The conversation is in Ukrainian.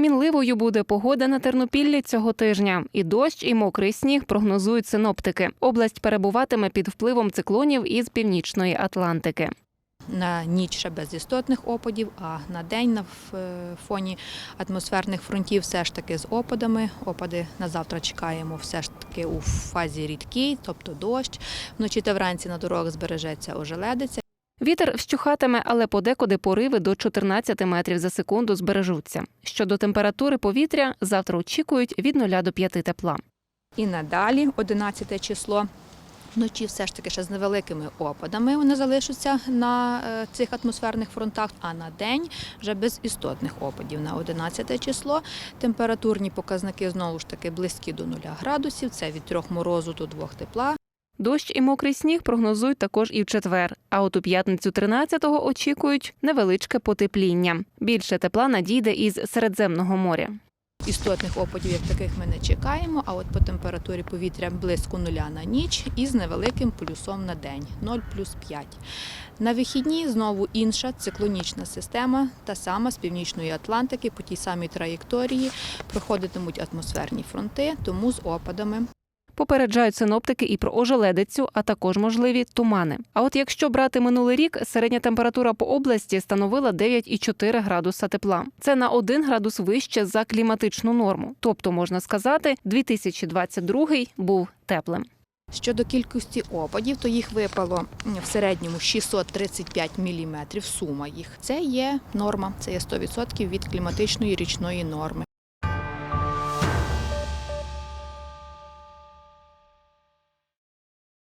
Мінливою буде погода на Тернопіллі цього тижня. І дощ, і мокрий сніг прогнозують синоптики. Область перебуватиме під впливом циклонів із північної Атлантики. На ніч ще без істотних опадів, а на день на е, фоні атмосферних фронтів все ж таки з опадами. Опади на завтра чекаємо все ж таки у фазі рідкій, тобто дощ. Вночі та вранці на дорогах збережеться ожеледиця. Вітер вщухатиме, але подекуди пориви до 14 метрів за секунду збережуться. Щодо температури повітря, завтра очікують від 0 до 5 тепла. І надалі, 11 число. Вночі все ж таки ще з невеликими опадами вони залишаться на е, цих атмосферних фронтах, а на день вже без істотних опадів. На 11 число температурні показники знову ж таки близькі до 0 градусів. Це від 3 морозу до 2 тепла. Дощ і мокрий сніг прогнозують також і в четвер. А от у п'ятницю 13-го очікують невеличке потепління. Більше тепла надійде із Середземного моря. Істотних опадів, як таких, ми не чекаємо. А от по температурі повітря близько нуля на ніч і з невеликим плюсом на день 0 плюс 5. На вихідні знову інша циклонічна система, та сама з північної Атлантики по тій самій траєкторії проходитимуть атмосферні фронти, тому з опадами. Попереджають синоптики і про ожеледицю, а також можливі тумани. А от якщо брати минулий рік, середня температура по області становила 9,4 градуса тепла. Це на 1 градус вище за кліматичну норму. Тобто, можна сказати, 2022 був теплим. Щодо кількості опадів, то їх випало в середньому 635 мм, сума їх. Це є норма, це є 100% від кліматичної річної норми.